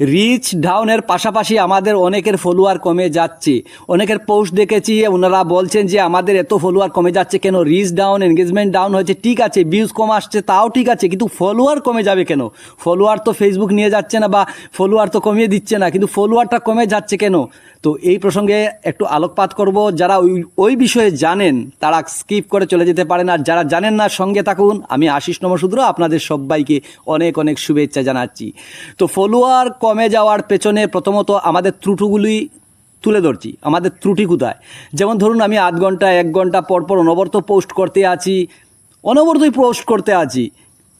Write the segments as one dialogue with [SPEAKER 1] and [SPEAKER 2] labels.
[SPEAKER 1] Rich ডাউনের পাশাপাশি আমাদের অনেকের ফলোয়ার কমে যাচ্ছে। অনেকের পোস্ট দেখেছি, ওনারা বলছেন যে আমাদের এত ফলোয়ার কমে যাচ্ছে কেন? রিচ ডাউন এনগেজমেন্ট ডাউন হয়েছে, ঠিক আছে ভিউজ কম আসছে, তাও ঠিক আছে, কিন্তু ফলোয়ার কমে যাবে কেন? ফলোয়ার তো ফেসবুক নিয়ে যাচ্ছে না বা ফলোয়ার তো কমিয়ে দিচ্ছে না, কিন্তু ফলোয়ারটা কমে যাচ্ছে কেন? তো এই প্রসঙ্গে একটু আলোকপাত করব, যারা ওই ওই বিষয়ে জানেন, তারা স্কিপ করে চলে যেতে পারেন, আর যারা জানেন না, সঙ্গে থাকুন। আমি আশিস নমসূদ্র, আপনাদের সবাইকে অনেক অনেক শুভেচ্ছা জানাচ্ছি। তো ফলোয়ার কমে যাওয়ার পেছনে প্রথমত আমাদের ত্রুটিগুলি তুলে ধরছি, আমাদের ত্রুটি কোথায়? যেমন ধরুন আমি আধ ঘণ্টা, এক ঘণ্টা পর পর অনবরত পোস্ট করতে আছি, অনবরতই পোস্ট করতে আছি।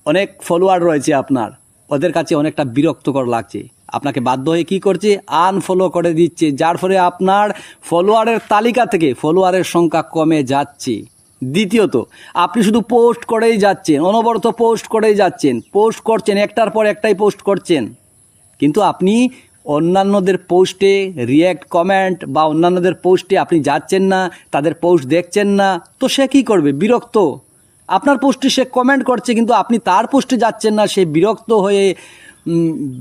[SPEAKER 1] অনেক ফলোয়ার রয়েছে আপনার, ওদের কাছে অনেকটা বিরক্তকর লাগছে। আপনাকে বাধ্য হয়ে কী করছে? আনফলো করে দিচ্ছে, যার ফলে আপনার ফলোয়ারের তালিকা থেকে ফলোয়ারের সংখ্যা কমে যাচ্ছে। দ্বিতীয়ত, আপনি শুধু পোস্ট করেই যাচ্ছেন, অনবরত পোস্ট করেই যাচ্ছেন পোস্ট করছেন, একটার পর একটাই পোস্ট করছেন। কিন্তু আপনি অন্যান্যদের পোস্টে রিয়্যাক্ট কমেন্ট বা অন্যান্যদের পোস্টে আপনি যাচ্ছেন না, তাদের পোস্ট দেখছেন না, তো সে কী করবে? বিরক্ত। আপনার পোস্টে সে কমেন্ট করছে, কিন্তু আপনি তার পোস্টে যাচ্ছেন না, সে বিরক্ত হয়ে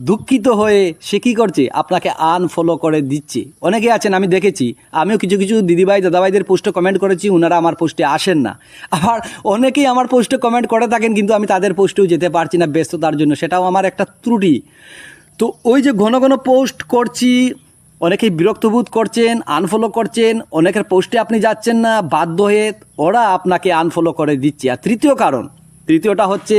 [SPEAKER 1] দুঃখিত হয়ে সে কী করছে? আপনাকে আনফলো করে দিচ্ছে। অনেকে আছেন, আমি দেখেছি। আমিও কিছু কিছু দিদিভাই, দাদাভাইদের পোস্টে কমেন্ট করেছি ওনারা আমার পোস্টে আসেন না। আবার অনেকেই আমার পোস্টে কমেন্ট করে থাকেন, কিন্তু আমি তাদের পোস্টেও যেতে পারছি না ব্যস্ততার জন্য। সেটাও আমার একটা ত্রুটি। তো ওই যে ঘন ঘন পোস্ট করছি, অনেকেই বিরক্ত বোধ করছেন আনফলো করছেন, অনেকের পোস্টে আপনি যাচ্ছেন না, বাধ্য হয়ে ওরা আপনাকে আনফলো করে দিচ্ছে। আর তৃতীয় কারণ, তৃতীয়টা হচ্ছে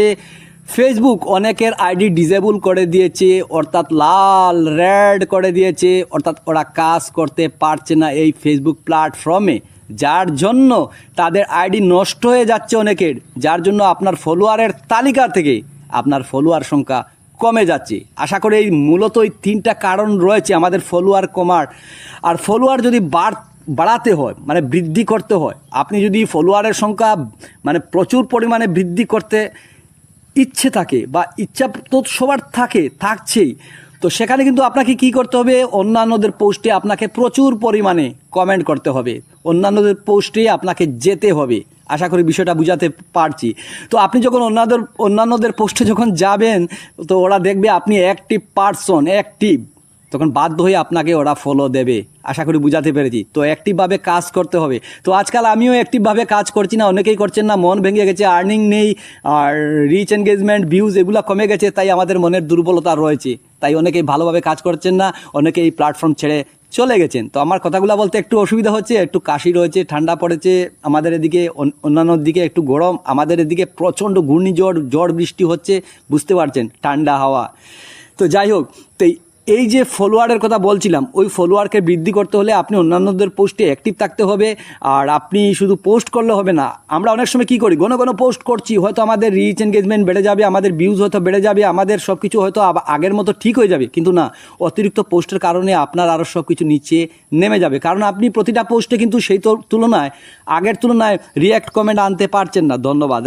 [SPEAKER 1] ফেসবুক অনেকের আইডি ডিজেবল করে দিয়েছে, অর্থাৎ লাল রেড করে দিয়েছে, অর্থাৎ ওরা কাজ করতে পারছে না এই ফেসবুক প্ল্যাটফর্মে যার জন্য তাদের আইডি নষ্ট হয়ে যাচ্ছে অনেকের, যার জন্য আপনার ফলোয়ারের তালিকা থেকে আপনার ফলোয়ার সংখ্যা কমে যাচ্ছে। আশা করি এই মূলত এই তিনটা কারণ রয়েছে আমাদের ফলোয়ার কমার। আর ফলোয়ার যদি বাড় বাড়াতে হয় মানে বৃদ্ধি করতে হয়, আপনি যদি ফলোয়ারের সংখ্যা মানে প্রচুর পরিমাণে বৃদ্ধি করতে ইচ্ছে থাকে বা ইচ্ছা তো সবার থাকে, থাকছেই তো সেখানে কিন্তু আপনাকে কি করতে হবে? অন্যান্যদের পোস্টে আপনাকে প্রচুর পরিমাণে কমেন্ট করতে হবে। অন্যান্যদের পোস্টে আপনাকে যেতে হবে। আশা করি বিষয়টা বুঝাতে পারছি। তো আপনি যখন অন্যান্যদের অন্যান্যদের পোস্টে যখন যাবেন, তো ওরা দেখবে আপনি অ্যাক্টিভ পারসন অ্যাক্টিভ তখন বাধ্য হয়ে আপনাকে ওরা ফলো দেবে। আশা করি বুঝাতে পেরেছি। তো অ্যাক্টিভভাবে কাজ করতে হবে। তো আজকাল আমিও অ্যাক্টিভভাবে কাজ করছি না, অনেকেই করছেন না, মন ভেঙে গেছে আর্নিং নেই, আর রিচ এনগেজমেন্ট ভিউজ এগুলো কমে গেছে, তাই আমাদের মনের দুর্বলতা রয়েছে। তাই অনেকেই ভালোভাবে কাজ করছেন না অনেকে এই প্ল্যাটফর্ম ছেড়ে চলে গেছেন। তো আমার কথাগুলো বলতে একটু অসুবিধা হচ্ছে, একটু কাশি রয়েছে, ঠান্ডা পড়েছে, আমাদের এদিকে অন- অন্যান্য দিকে একটু গরম, আমাদের এদিকে প্রচণ্ড ঘূর্ণিঝড়, ঝড় বৃষ্টি হচ্ছে, বুঝতে পারছেন, ঠান্ডা হাওয়া। তো যাই হোক, তো এই- যে ফলোয়ারের কথা বলছিলাম, ওই ফলোয়ারকে বৃদ্ধি করতে হলে আপনি অন্যান্যদের পোস্টে অ্যাক্টিভ থাকতে হবে, আর আপনি শুধু পোস্ট করলে হবে না, আমরা অনেক সময় কী করি, ঘন ঘন পোস্ট করছি, হয়তো আমাদের রিচ এনগেজমেন্ট বেড়ে যাবে, আমাদের ভিউজ হয়তো বেড়ে যাবে, আমাদের সব কিছু হয়তো আগের মতো ঠিক হয়ে যাবে, কিন্তু না, অতিরিক্ত পোস্টের কারণে আপনার আরও সব কিছু নিচে নেমে যাবে, কারণ আপনি প্রতিটা পোস্টে কিন্তু সেই তুলনায়, আগের তুলনায় রিয়্যাক্ট কমেন্ট আনতে পারছেন না, ধন্যবাদ